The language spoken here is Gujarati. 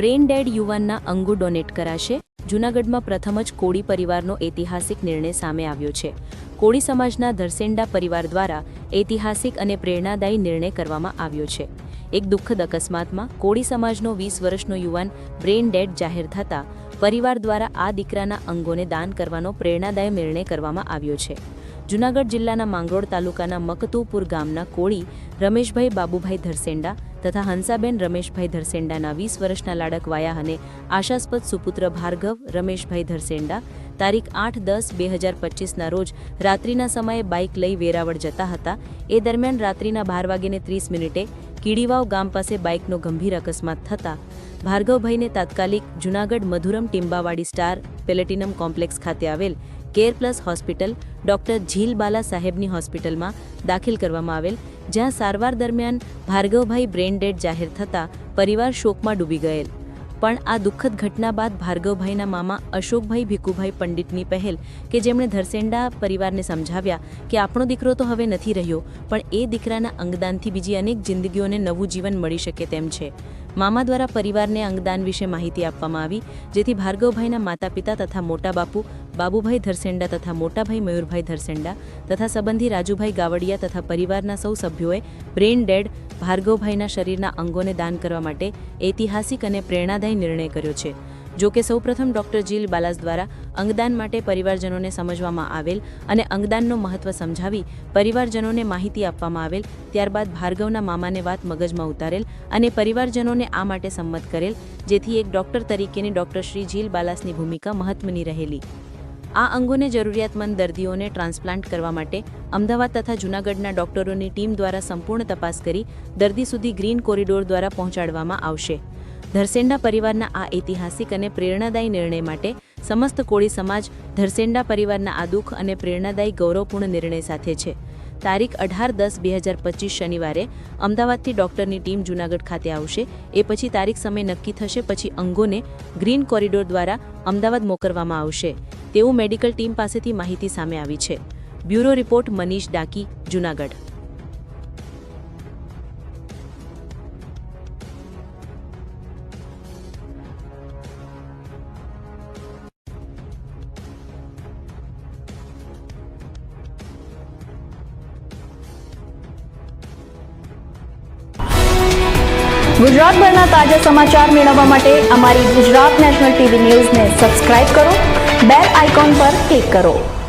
બ્રેઇન ડેડ યુવાનના અંગો ડોનેટ કરાશે. જૂનાગઢમાં પ્રથમ જ કોળી પરિવારનો ઐતિહાસિક નિર્ણય સામે આવ્યો છે. કોળી સમાજના ધરસેંડા પરિવાર દ્વારા ઐતિહાસિક અને પ્રેરણાદાયી નિર્ણય કરવામાં આવ્યો છે. એક દુઃખદ અકસ્માતમાં કોળી સમાજનો વીસ વર્ષનો યુવાન બ્રેઇન ડેડ જાહેર થતાં પરિવાર દ્વારા આ દીકરાના અંગોને દાન કરવાનો પ્રેરણાદાયી નિર્ણય કરવામાં આવ્યો છે. જૂનાગઢ જિલ્લાના માંગરોળ તાલુકાના મકતુપુર ગામના કોળી રમેશભાઈ બાબુભાઈ ધરસેંડા તથા હંસાબેન રમેશભાઈ ધરસેંડાના વીસ વર્ષના લાડક વાયા અને આશાસ્પદ સુપુત્ર ભાર્ગવ, રમેશભાઈ ધરસેંડા તારીખ આઠ દસ બે હજાર પચીસના રોજ રાત્રિના સમયે બાઇક લઈ વેરાવળ જતા હતા. એ દરમિયાન રાત્રિના બાર વાગ્યે ત્રીસ મિનિટે કીડીવાવ ગામ પાસે બાઇકનો ગંભીર અકસ્માત થતા ભાર્ગવભાઈને તાત્કાલિક Junagadh Madhuram Timbawadi star platinum complex ખાતે આવેલ care plus hospital doctor Jhilbala સાહેબની હોસ્પિટલમાં દાખલ કરવામાં આવેલ જ્યાં સારવાર દરમિયાન ભાર્ગવભાઈ બ્રેન ડેડ જાહેર થતાં પરિવાર શોકમાં ડૂબી ગયેલ. પણ આ દુઃખદ ઘટના બાદ ભાર્ગવભાઈના મામા અશોકભાઈ ભીખુભાઈ પંડિતની પહેલ કે જેમણે ધરસેંડા પરિવારને સમજાવ્યા કે આપણો દીકરો તો હવે નથી રહ્યો, પણ એ દીકરાના અંગદાનથી બીજી અનેક જિંદગીઓને નવું જીવન મળી શકે તેમ છે. મામા દ્વારા પરિવારને અંગદાન વિશે માહિતી આપવામાં આવી, જેથી ભાર્ગવભાઈના માતા પિતા તથા મોટા બાપુ, બાબુભાઈ ધરસેંડા તથા મોટાભાઈ મયુરભાઈ ધરસેંડા તથા સંબંધી રાજુભાઈ ગાવડિયા તથા પરિવારના સૌ સભ્યોએ બ્રેઇન ડેડ ભાર્ગવભાઈના શરીરના અંગોને દાન કરવા માટે ઐતિહાસિક અને પ્રેરણાદાયી નિર્ણય કર્યો છે. જો કે સૌપ્રથમ ડોક્ટર જીલ બાલાસ દ્વારા અંગદાન માટે પરિવારજનોને સમજવામાં આવેલ અને અંગદાનનું મહત્વ સમજાવી પરિવારજનોને માહિતી આપવામાં આવેલ, ત્યારબાદ ભાર્ગવના મામાને વાત મગજમાં ઉતારેલ અને પરિવારજનોને આ માટે સંમત કરેલ, જેથી એક ડોક્ટર તરીકેની ડોક્ટર શ્રી જીલ બાલાસની ભૂમિકા મહત્વની રહેલી. આ અંગોને જરૂરિયાતમંદ દર્દીઓને ટ્રાન્સપ્લાન્ટ કરવા માટે અમદાવાદ તથા જૂનાગઢના ડોક્ટરોની ટીમ દ્વારા સંપૂર્ણ તપાસ કરી દર્દી સુધી ગ્રીન કોરિડોર દ્વારા પહોંચાડવામાં આવશે. ધરસેંડા પરિવારના આ ઐતિહાસિક અને પ્રેરણાદાયી નિર્ણય માટે સમસ્ત કોળી સમાજ ધરસેંડા પરિવારના આ દુઃખ અને પ્રેરણાદાયી ગૌરવપૂર્ણ નિર્ણય સાથે છે. તારીખ અઢાર દસ બે હજાર પચીસ શનિવારે અમદાવાદથી ડોક્ટરની ટીમ જૂનાગઢ ખાતે આવશે. એ પછી તારીખ સમય નક્કી થશે. પછી અંગોને ગ્રીન કોરિડોર દ્વારા અમદાવાદ મોકલવામાં આવશે. તેવું મેડિકલ ટીમ પાસેથી માહિતી સામે આવી છે. Bureau report Manish Daki, Junagadh. ગુજરાતભરના તાજા સમાચાર મેળવવા માટે અમારી ગુજરાત નેશનલ ટીવી ન્યૂઝને સબસ્ક્રાઇબ કરો બેલ આઇકોન પર ક્લિક કરો.